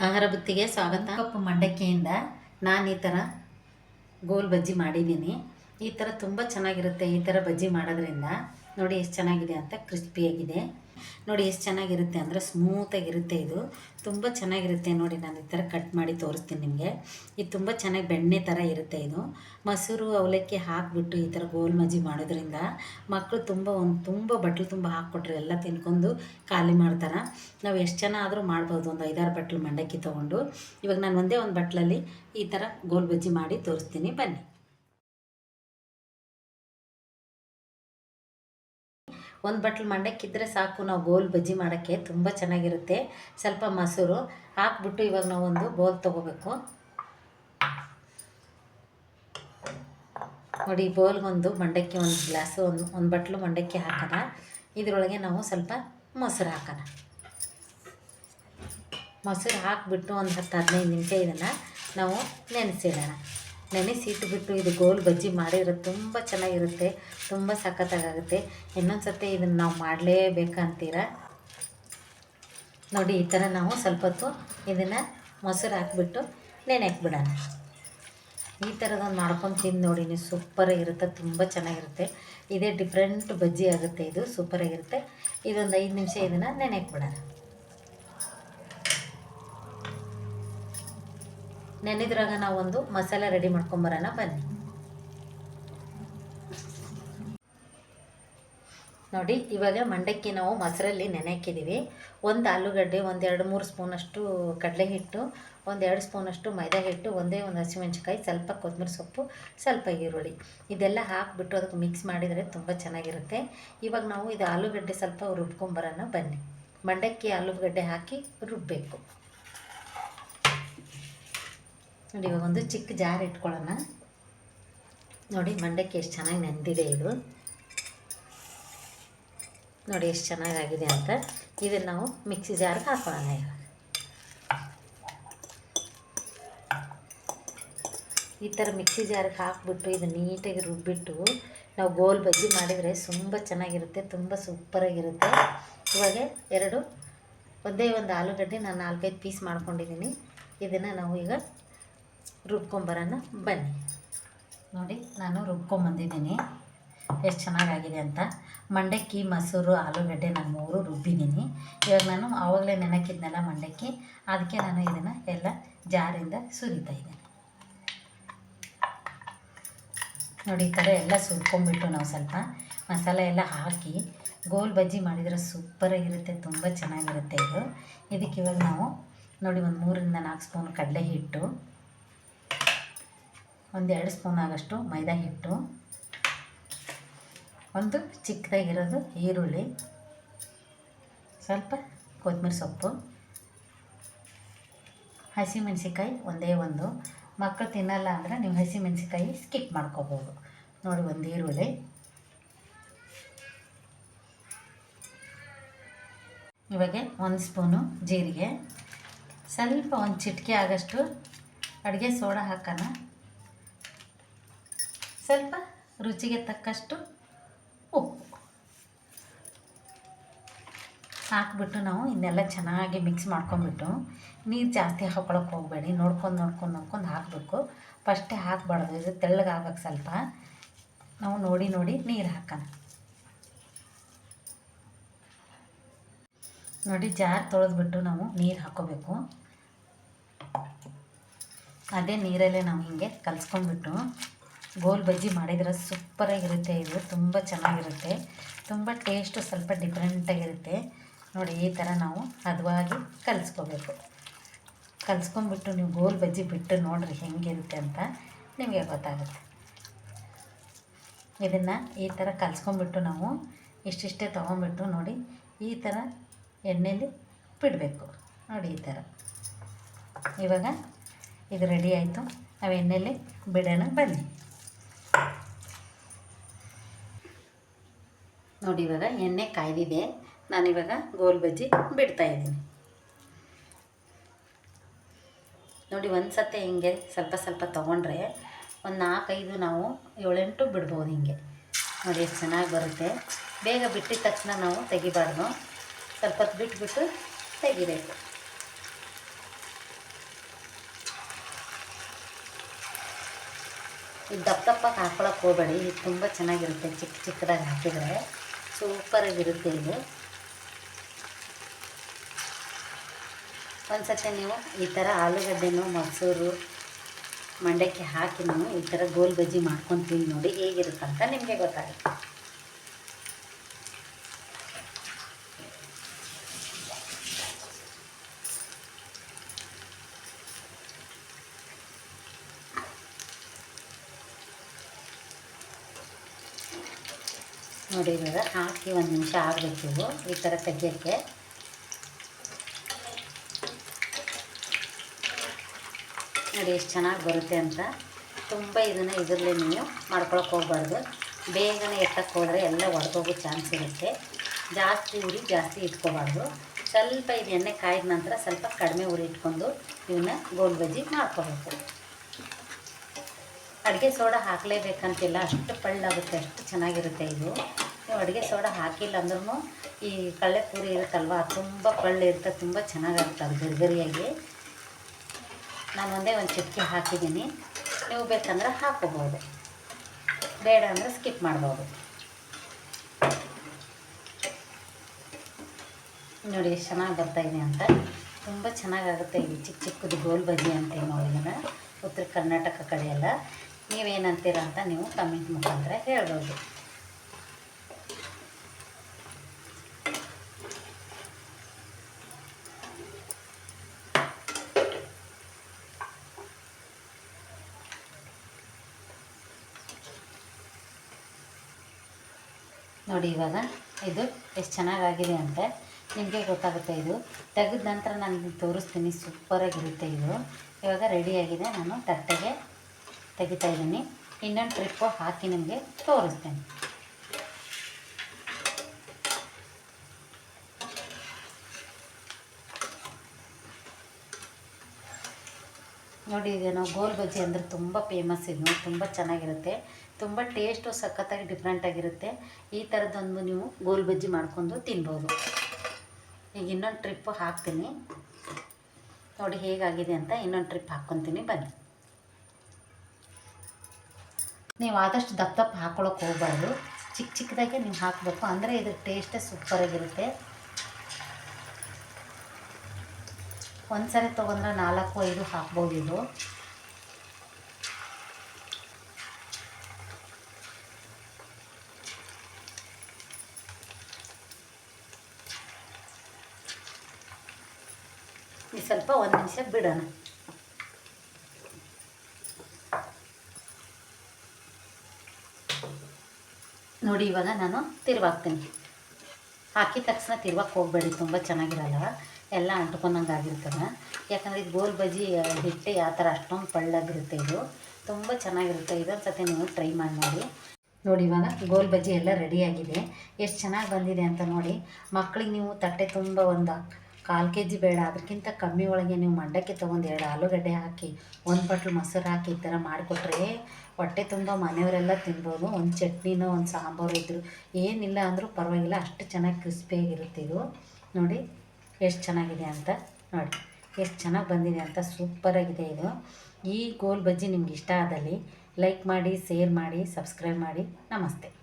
ಆಹಾರ ಬುತ್ತಿಗೆ ಸ್ವಾಗತ. ಕಪ್ಪು ಮಂಡಕ್ಕಿಯಿಂದ ನಾನು ಈ ಥರ ಗೋಲ್ ಬಜ್ಜಿ ಮಾಡಿದ್ದೀನಿ. ಈ ಥರ ತುಂಬ ಚೆನ್ನಾಗಿರುತ್ತೆ ಈ ಥರ ಬಜ್ಜಿ ಮಾಡೋದ್ರಿಂದ. ನೋಡಿ ಎಷ್ಟು ಚೆನ್ನಾಗಿದೆ ಅಂತ ಕ್ರಿಸ್ಪಿಯಾಗಿದೆ. ನೋಡಿ ಎಷ್ಟು ಚೆನ್ನಾಗಿರುತ್ತೆ ಅಂದರೆ ಸ್ಮೂತಾಗಿರುತ್ತೆ ಇದು. ತುಂಬ ಚೆನ್ನಾಗಿರುತ್ತೆ ನೋಡಿ ನಾನು ಈ ಥರ ಕಟ್ ಮಾಡಿ ತೋರಿಸ್ತೀನಿ ನಿಮಗೆ. ಇದು ತುಂಬ ಚೆನ್ನಾಗಿ ಬೆಣ್ಣೆ ಥರ ಇರುತ್ತೆ ಇದು. ಮೊಸರು ಅವಲಕ್ಕಿ ಹಾಕಿಬಿಟ್ಟು ಈ ಥರ ಗೋಲ್ ಮಜ್ಜಿ ಮಾಡೋದ್ರಿಂದ ಮಕ್ಕಳು ತುಂಬ ಒಂದು ತುಂಬ ಬಟ್ಲು ತುಂಬ ಹಾಕ್ಕೊಟ್ರೆ ಎಲ್ಲ ತಿನ್ಕೊಂಡು ಖಾಲಿ ಮಾಡ್ತಾರೆ. ನಾವು ಎಷ್ಟು ಜನ ಆದರೂ ಮಾಡ್ಬೋದು ಒಂದು ಐದಾರು ಬಟ್ಲು ಮಂಡಕ್ಕಿ ತೊಗೊಂಡು. ಇವಾಗ ನಾನು ಒಂದೇ ಒಂದು ಬಟ್ಲಲ್ಲಿ ಈ ಥರ ಗೋಲ್ ಬಜ್ಜಿ ಮಾಡಿ ತೋರಿಸ್ತೀನಿ. ಬನ್ನಿ. ಒಂದು ಬಟ್ಲು ಮಂಡಕ್ಕಿದ್ರೆ ಸಾಕು, ನಾವು ಗೋಲ್ ಬಜ್ಜಿ ಮಾಡೋಕ್ಕೆ ತುಂಬ ಚೆನ್ನಾಗಿರುತ್ತೆ. ಸ್ವಲ್ಪ ಮೊಸರು ಹಾಕ್ಬಿಟ್ಟು ಇವಾಗ ನಾವು ಒಂದು ಬೋಲ್ ತೊಗೋಬೇಕು. ನೋಡಿ ಬೋಲ್ಗೊಂದು ಮಂಡಕ್ಕಿ, ಒಂದು ಗ್ಲಾಸು, ಒಂದು ಒಂದು ಬಟ್ಲು ಮಂಡಕ್ಕಿ ಹಾಕೋಣ. ಇದರೊಳಗೆ ನಾವು ಸ್ವಲ್ಪ ಮೊಸರು ಹಾಕೋಣ. ಮೊಸರು ಹಾಕಿಬಿಟ್ಟು ಒಂದು ಹತ್ತು ಹದಿನೈದು ನಿಮಿಷ ಇದನ್ನು ನಾವು ನೆನೆಸಿಡೋಣ. ನೆನೆಸಿಟ್ಬಿಟ್ಟು ಇದು ಗೋಲ್ ಬಜ್ಜಿ ಮಾಡಿದ್ರೆ ತುಂಬ ಚೆನ್ನಾಗಿರುತ್ತೆ, ತುಂಬ ಸಖತ್ತಾಗುತ್ತೆ ಇನ್ನೊಂದು ಸತಿ ಇದನ್ನು ನಾವು ಮಾಡಲೇಬೇಕಂತೀರ? ನೋಡಿ, ಈ ಥರ ನಾವು ಸ್ವಲ್ಪ ಹೊತ್ತು ಇದನ್ನು ಮೊಸರು ಹಾಕ್ಬಿಟ್ಟು ನೆನೆಯಕ್ಕೆ ಬಿಡೋಣ ಈ ಥರದೊಂದು ಮಾಡ್ಕೊಂಡು ತಿಂದು ನೋಡಿ, ನೀವು ಸೂಪರಾಗಿರುತ್ತೆ ತುಂಬ ಚೆನ್ನಾಗಿರುತ್ತೆ. ಇದೇ ಡಿಫ್ರೆಂಟ್ ಬಜ್ಜಿ ಆಗುತ್ತೆ ಇದು, ಸೂಪರಾಗಿರುತ್ತೆ. ಇದೊಂದು ಐದು ನಿಮಿಷ ಇದನ್ನು ನೆನೆಯಕ್ಕೆ ಬಿಡೋಣ ನೆನೆದ್ರಾಗ ನಾವೊಂದು ಮಸಾಲೆ ರೆಡಿ ಮಾಡ್ಕೊಂಬರೋಣ ಬನ್ನಿ. ನೋಡಿ, ಇವಾಗ ಮಂಡಕ್ಕಿ ನಾವು ಮೊಸರಲ್ಲಿ ನೆನೆಕ್ಕಿದ್ದೀವಿ ಒಂದು ಆಲೂಗಡ್ಡೆ, ಒಂದು ಎರಡು ಮೂರು ಸ್ಪೂನಷ್ಟು ಕಡಲೆ ಹಿಟ್ಟು, ಒಂದು ಎರಡು ಸ್ಪೂನಷ್ಟು ಮೈದಾ ಹಿಟ್ಟು, ಒಂದೇ ಒಂದು ಹಸಿಮೆಣ್ಸಿಕಾಯಿ ಸ್ವಲ್ಪ ಕೊತ್ತಂಬರಿ ಸೊಪ್ಪು, ಸ್ವಲ್ಪ ಈರುಳ್ಳಿ. ಇದೆಲ್ಲ ಹಾಕಿಬಿಟ್ಟು ಅದಕ್ಕೆ ಮಿಕ್ಸ್ ಮಾಡಿದರೆ ತುಂಬ ಚೆನ್ನಾಗಿರುತ್ತೆ. ಇವಾಗ ನಾವು ಇದು ಆಲೂಗಡ್ಡೆ ಸ್ವಲ್ಪ ರುಬ್ಕೊಂಬರೋಣ ಬನ್ನಿ. ಮಂಡಕ್ಕಿ ಆಲೂಗಡ್ಡೆ ಹಾಕಿ ರುಬ್ಬಬೇಕು ನೋಡಿ, ಇವಾಗ ಒಂದು ಚಿಕ್ಕ ಜಾರ್ ಇಟ್ಕೊಳ್ಳೋಣ. ನೋಡಿ, ಮಂಡಕ್ಕಿ ಎಷ್ಟು ಚೆನ್ನಾಗಿ ನೆಂದಿದೆ ಇದು. ನೋಡಿ, ಎಷ್ಟು ಚೆನ್ನಾಗಾಗಿದೆ ಅಂತ. ಇದನ್ನು ನಾವು ಮಿಕ್ಸಿ ಜಾರ್ಗೆ ಹಾಕೊಳ್ಳೋಣ ಇವಾಗ ಈ ಥರ ಮಿಕ್ಸಿ ಜಾರ್ಗೆ ಹಾಕ್ಬಿಟ್ಟು ಇದು ನೀಟಾಗಿ ರುಬ್ಬಿಟ್ಟು, ನಾವು ಗೋಲ್ ಬಜ್ಜಿ ಮಾಡಿದರೆ ತುಂಬ ಚೆನ್ನಾಗಿರುತ್ತೆ, ತುಂಬ ಸೂಪರಾಗಿರುತ್ತೆ. ಇವಾಗ ಎರಡು, ಒಂದೇ ಒಂದು ಆಲೂಗಡ್ಡೆ ನಾನು ನಾಲ್ಕೈದು ಪೀಸ್ ಮಾಡ್ಕೊಂಡಿದ್ದೀನಿ ಇದನ್ನು ನಾವು ಈಗ ರುಬ್ಕೊಂಬರೋಣ. ಬನ್ನಿ. ನೋಡಿ, ನಾನು ರುಬ್ಕೊಂಬಂದಿದ್ದೀನಿ. ಎಷ್ಟು ಚೆನ್ನಾಗಾಗಿದೆ ಅಂತ. ಮಂಡಕ್ಕಿ, ಮೊಸರು, ಆಲೂಗಡ್ಡೆ ನಾನು ಮೂರು ರುಬ್ಬಿದ್ದೀನಿ. ಇವಾಗ ನಾನು ಆವಾಗಲೇ ನೆನಕಿದ್ನಲ್ಲ ಮಂಡಕ್ಕಿ, ಅದಕ್ಕೆ ನಾನು ಇದನ್ನು ಎಲ್ಲ ಜಾರಿಂದ ಸುರಿತಾ ಇದ್ದೀನಿ. ನೋಡಿ, ಈ ಥರ ಎಲ್ಲ ಸುರ್ಕೊಂಬಿಟ್ಟು ನಾವು ಸ್ವಲ್ಪ. ಮಸಾಲೆ ಎಲ್ಲ ಹಾಕಿ, ಗೋಲ್ ಬಜ್ಜಿ ಮಾಡಿದರೆ ಸೂಪರಾಗಿರುತ್ತೆ, ತುಂಬ ಚೆನ್ನಾಗಿರುತ್ತೆ ಇದು. ಇದಕ್ಕೆ ಇವಾಗ ನಾವು, ನೋಡಿ, ಒಂದು ಮೂರರಿಂದ ನಾಲ್ಕು ಸ್ಪೂನ್ ಕಡಲೆ ಹಿಟ್ಟು ಒಂದು ಎರಡು ಸ್ಪೂನ್ ಆಗಷ್ಟು ಮೈದಾ ಹಿಟ್ಟು. ಒಂದು ಚಿಕ್ಕದಾಗಿರೋದು ಈರುಳ್ಳಿ. ಸ್ವಲ್ಪ ಕೊತ್ತಂಬರಿ ಸೊಪ್ಪು. ಹಸಿಮೆಣ್ಸಿಕಾಯಿ ಒಂದೇ ಒಂದು. ಮಕ್ಕಳು ತಿನ್ನಲ್ಲ ಅಂದರೆ ನೀವು ಹಸಿಮೆಣ್ಸಿಕಾಯಿ ಸ್ಕಿಪ್ ಮಾಡ್ಕೋಬೋದು. ನೋಡಿ ಒಂದು ಈರುಳ್ಳಿ. ಇವಾಗ ಒಂದು ಸ್ಪೂನು ಜೀರಿಗೆ. ಸ್ವಲ್ಪ ಒಂದು ಚಿಟಿಕೆ ಆಗಷ್ಟು ಅಡುಗೆ ಸೋಡಾ ಹಾಕೋಣ. ಸ್ವಲ್ಪ ರುಚಿಗೆ ತಕ್ಕಷ್ಟು ಉಪ್ಪು. ಹಾಕ್ಬಿಟ್ಟು ನಾವು ಇನ್ನೆಲ್ಲ ಚೆನ್ನಾಗಿ ಮಿಕ್ಸ್ ಮಾಡ್ಕೊಂಬಿಟ್ಟು ನೀರು ಜಾಸ್ತಿ ಹಾಕೊಳಕ್ಕೆ ಹೋಗಬೇಡಿ. ನೋಡ್ಕೊಂಡು ನೋಡ್ಕೊಂಡು ನೋಡ್ಕೊಂಡು ಹಾಕಬೇಕು. ಫಸ್ಟೇ ಹಾಕ್ಬಾರ್ದು. ಇದು ತೆಳ್ಳಗಾಗಬೇಕು ಸ್ವಲ್ಪ. ನಾವು ನೋಡಿ ನೋಡಿ ನೀರು ಹಾಕೋಣ. ನೋಡಿ ಜಾರ್ ತೊಳೆದ್ಬಿಟ್ಟು ನಾವು ನೀರು ಹಾಕೋಬೇಕು. ಅದೇ ನೀರಲ್ಲೇ ನಾವು ಹಿಂಗೆ ಕಲಿಸ್ಕೊಂಡ್ಬಿಟ್ಟು ಗೋಲ್ ಬಜ್ಜಿ ಮಾಡಿದ್ರೆ ಸೂಪರಾಗಿರುತ್ತೆ ಇದು ತುಂಬ ಚೆನ್ನಾಗಿರುತ್ತೆ. ತುಂಬ ಟೇಸ್ಟು ಸ್ವಲ್ಪ ಡಿಫ್ರೆಂಟಾಗಿರುತ್ತೆ ನೋಡಿ, ಈ ಥರ ನಾವು ಹದವಾಗಿ ಕಲಿಸ್ಕೋಬೇಕು. ಕಲಿಸ್ಕೊಂಬಿಟ್ಟು ನೀವು ಗೋಲ್ ಬಜ್ಜಿ ಬಿಟ್ಟು ನೋಡಿರಿ ಹೆಂಗಿರುತ್ತೆ ಅಂತ ನಿಮಗೆ ಗೊತ್ತಾಗುತ್ತೆ. ಇದನ್ನು ಈ ಥರ ಕಲಿಸ್ಕೊಂಬಿಟ್ಟು ನಾವು ಇಷ್ಟಿಷ್ಟೇ ತೊಗೊಂಬಿಟ್ಟು ನೋಡಿ, ಈ ಥರ ಎಣ್ಣೆಯಲ್ಲಿ ಬಿಡಬೇಕು. ನೋಡಿ, ಈ ಥರ ಇವಾಗ ಇದು ರೆಡಿ ಆಯಿತು. ನಾವು ಎಣ್ಣೆಯಲ್ಲಿ ಬಿಡೋಣ. ಬನ್ನಿ. ನೋಡಿ ಇವಾಗ ಎಣ್ಣೆ ಕಾಯ್ದಿದೆ. ನಾನಿವಾಗ ಗೋಲ್ ಬಜ್ಜಿ ಬಿಡ್ತಾಯಿದ್ದೀನಿ ನೋಡಿ ಒಂದು ಸತೆ ಹಿಂಗೆ ಸ್ವಲ್ಪ ಸ್ವಲ್ಪ ತೊಗೊಂಡ್ರೆ ಒಂದು ನಾಲ್ಕೈದು ನಾವು ಏಳೆಂಟು ಬಿಡ್ಬೋದು ಹಿಂಗೆ. ನೋಡಿ ಎಷ್ಟು ಚೆನ್ನಾಗಿ ಬರುತ್ತೆ. ಬೇಗ ಬಿಟ್ಟಿದ ತಕ್ಷಣ ನಾವು ತೆಗಿಬಾರ್ದು. ಸ್ವಲ್ಪ ಹೊತ್ತು ಬಿಟ್ಬಿಟ್ಟು ತೆಗಿಬೇಕು. ಇದು ದಪ್ಪ ದಪ್ಪಕ್ಕೆ ಹಾಕ್ಕೊಳಕ್ಕೆ ಹೋಗಬೇಡಿ. ಇದು ತುಂಬ ಚೆನ್ನಾಗಿರುತ್ತೆ. ಚಿಕ್ಕ ಚಿಕ್ಕದಾಗಿ ಹಾಕಿದರೆ. ಸೂಪರಾಗಿರುತ್ತೆ ಇದು. ಒಂದು ಸತಿ ನೀವು ಈ ಥರ ಆಲೂಗಡ್ಡೆನೂ, ಮೊಸರು, ಮಂಡಕ್ಕಿ ಹಾಕಿ ನಾನು ಈ ಥರ ಗೋಲ್ ಬಜ್ಜಿ ಮಾಡ್ಕೊತೀನಿ ನೋಡಿ ಹೇಗಿರುತ್ತಂತ ನಿಮಗೆ ಗೊತ್ತಾಗುತ್ತೆ. ನೋಡಿ, ಇವಾಗ ಹಾಕಿ ಒಂದು ನಿಮಿಷ ಆಗಬೇಕು. ಈ ಥರ ತೆಗಿಯೋಕ್ಕೆ. ನೋಡಿ, ಎಷ್ಟು ಚೆನ್ನಾಗಿ ಬರುತ್ತೆ ಅಂತ. ತುಂಬ ಇದನ್ನು ಇದರಲ್ಲೇ ನೀವು ಮಾಡ್ಕೊಳಕ್ಕೆ ಹೋಗ್ಬಾರ್ದು. ಬೇಗನೆ ಎತ್ತಕ್ಕೆ ಹೋದರೆ ಎಲ್ಲ ಒಡೆದೋಗೋ ಚಾನ್ಸ್ ಇರುತ್ತೆ. ಜಾಸ್ತಿ ಉರಿ, ಜಾಸ್ತಿ ಇಟ್ಕೋಬಾರ್ದು. ಸ್ವಲ್ಪ ಇದು ಎಣ್ಣೆ ಕಾಯ್ದ ನಂತರ ಸ್ವಲ್ಪ ಕಡಿಮೆ ಉರಿ ಇಟ್ಕೊಂಡು ಇವನ್ನ ಗೋಲ್ ಬಜ್ಜಿ ಮಾಡ್ಕೋಬೇಕು. ಅಡುಗೆ ಸೋಡಾ ಹಾಕಲೇಬೇಕಂತಿಲ್ಲ, ಅಷ್ಟು ಪಳ್ಳಾಗುತ್ತೆ, ಅಷ್ಟು ಚೆನ್ನಾಗಿರುತ್ತೆ ಇದು. ನೀವು ಅಡುಗೆ ಸೋಡಾ ಹಾಕಿಲ್ಲ ಅಂದ್ರೂ ಈ ಕಳ್ಳೆ ಪೂರಿ ಇರುತ್ತಲ್ವ, ತುಂಬ ಪಳ್ಳು ಇರುತ್ತೆ, ತುಂಬ ಚೆನ್ನಾಗಿರುತ್ತೆ ಅದು ಗರಿಗರಿಯಾಗಿ ನಾನು ಒಂದೇ ಒಂದು ಚಿಟ್ಕೆ ಹಾಕಿದ್ದೀನಿ. ನೀವು ಬೇಕಂದ್ರೆ ಹಾಕೋಬೋದು ಬೇಡ ಅಂದರೆ ಸ್ಕಿಪ್ ಮಾಡ್ಬೋದು. ನೋಡಿ ಎಷ್ಟು ಚೆನ್ನಾಗಿ ಬರ್ತಾಯಿದೆ ಅಂತ. ತುಂಬ ಚೆನ್ನಾಗಾಗುತ್ತೆ ಇದು ಚಿಕ್ಕ ಚಿಕ್ಕದು ಗೋಲ್ ಬಜ್ಜಿ ಅಂತೀವಿ ನಾವು ಇದನ್ನು ಉತ್ತರ ಕರ್ನಾಟಕ ಕಡೆ ಎಲ್ಲ ನೀವೇನಂತೀರ ಅಂತ ನೀವು ಕಮೆಂಟ್ ಮುಖಾಂತರ ಹೇಳ್ಬೋದು. ನೋಡಿ ಇವಾಗ ಇದು ಎಷ್ಟು ಚೆನ್ನಾಗಾಗಿದೆ ಅಂತ ನಿಮಗೆ ಗೊತ್ತಾಗುತ್ತೆ ಇದು. ತೆಗೆದ ನಂತರ ನಾನು ತೋರಿಸ್ತೀನಿ ಸೂಪರಾಗಿರುತ್ತೆ ಇದು. ಇವಾಗ ರೆಡಿಯಾಗಿದೆ ನಾನು ತಟ್ಟೆಗೆ ತೆಗಿತಾ ಇದ್ದೀನಿ. ಇನ್ನೊಂದು ಟ್ರಿಪ್ಪು ಹಾಕಿ ನಿಮಗೆ ತೋರಿಸ್ತೇನೆ ನೋಡಿ, ಈಗ ಗೋಲ್ ಬಜ್ಜಿ ಅಂದರೆ ತುಂಬ ಫೇಮಸ್ ಇದು. ತುಂಬ ಚೆನ್ನಾಗಿರುತ್ತೆ. ತುಂಬ ಟೇಸ್ಟು ಸಖತ್ತಾಗಿ ಡಿಫ್ರೆಂಟಾಗಿರುತ್ತೆ ಈ ಥರದ್ದೊಂದು ನೀವು ಗೋಲ್ ಬಜ್ಜಿ ಮಾಡ್ಕೊಂಡು ತಿನ್ಬೋದು. ಈಗ ಇನ್ನೊಂದು ಟ್ರಿಪ್ಪು ಹಾಕ್ತೀನಿ. ನೋಡಿ, ಹೇಗಾಗಿದೆ ಅಂತ ಇನ್ನೊಂದು ಟ್ರಿಪ್ ಹಾಕ್ಕೊತೀನಿ ಬನ್ನಿ. ನೀವು ಆದಷ್ಟು ದಪ್ಪ ದಪ್ಪ ಹಾಕ್ಕೊಳಕ್ಕೆ ಹೋಗ್ಬಾರ್ದು. ಚಿಕ್ಕ ಚಿಕ್ಕದಾಗೆ ನೀವು ಹಾಕಬೇಕು. ಅಂದರೆ ಇದ್ರ ಟೇಸ್ಟೇ ಸೂಪರಾಗಿರುತ್ತೆ. ಒಂದು ಸರಿ ತೊಗೊಂಡ್ರೆ ನಾಲ್ಕು, ಐದು ಹಾಕ್ಬೋದು ಇದು. ಸ್ವಲ್ಪ ಒಂದು ನಿಮಿಷ ಬಿಡೋಣ. ನೋಡಿ, ಇವಾಗ ನಾನು ತಿರುವಾಕ್ತೀನಿ. ಹಾಕಿದ ತಕ್ಷಣ ತಿರ್ವಕ್ಕೆ ಹೋಗಬೇಡಿ, ತುಂಬ ಚೆನ್ನಾಗಿರಲ್ಲ. ಎಲ್ಲ ಅಂಟ್ಕೊಂಡಂಗೆ ಆಗಿರ್ತದೆ. ಯಾಕಂದರೆ ಇದು ಗೋಲ್ ಬಜ್ಜಿ ಹಿಟ್ಟು ಯಾವ ಥರ ಅಷ್ಟೊಂದು ಪಳ್ಳಾಗಿರುತ್ತೆ ಇದು. ತುಂಬ ಚೆನ್ನಾಗಿರುತ್ತೆ. ಇದೊಂದು ಸತಿ ನೀವು ಟ್ರೈ ಮಾಡಿ ನೋಡಿ. ನೋಡಿ, ಇವಾಗ ಗೋಲ್ ಬಜ್ಜಿ ಎಲ್ಲ ರೆಡಿಯಾಗಿದೆ ಎಷ್ಟು ಚೆನ್ನಾಗಿ ಬಂದಿದೆ ಅಂತ ನೋಡಿ. ಮಕ್ಕಳಿಗೆ ನೀವು ತಟ್ಟೆ ತುಂಬ ಒಂದು ಕಾಲು ಕೆ ಜಿ ಬೇಡ, ಅದಕ್ಕಿಂತ ಕಮ್ಮಿ ಒಳಗೆ ನೀವು ಮಂಡಕ್ಕಿ ತೊಗೊಂಡು ಎರಡು ಆಲೂಗಡ್ಡೆ ಹಾಕಿ, ಒಂದು ಬಟ್ಲು ಮೊಸರು ಹಾಕಿ ಈ ಥರ ಮಾಡಿಕೊಟ್ರೆ ಹೊಟ್ಟೆ ತುಂಬ, ಮನೆಯವರೆಲ್ಲ ತಿನ್ಬೋದು, ಒಂದು ಚಟ್ನಿನೋ, ಒಂದು ಸಾಂಬಾರು ಇದ್ದರು ಏನಿಲ್ಲ ಅಂದರೂ ಪರವಾಗಿಲ್ಲ, ಅಷ್ಟು ಚೆನ್ನಾಗಿ ಕ್ರಿಸ್ಪಿಯಾಗಿರುತ್ತೆ ಇದು. ನೋಡಿ, ಎಷ್ಟು ಚೆನ್ನಾಗಿದೆ ಅಂತ ನೋಡಿ, ಎಷ್ಟು ಚೆನ್ನಾಗಿ ಬಂದಿದೆ ಅಂತ ಸೂಪರಾಗಿದೆ ಇದು. ಈ ಗೋಲ್ ಬಜ್ಜಿ ನಿಮ್ಗೆ ಇಷ್ಟ ಆದಲ್ಲಿ ಲೈಕ್ ಮಾಡಿ, ಶೇರ್ ಮಾಡಿ, ಸಬ್ಸ್ಕ್ರೈಬ್ ಮಾಡಿ, ನಮಸ್ತೆ.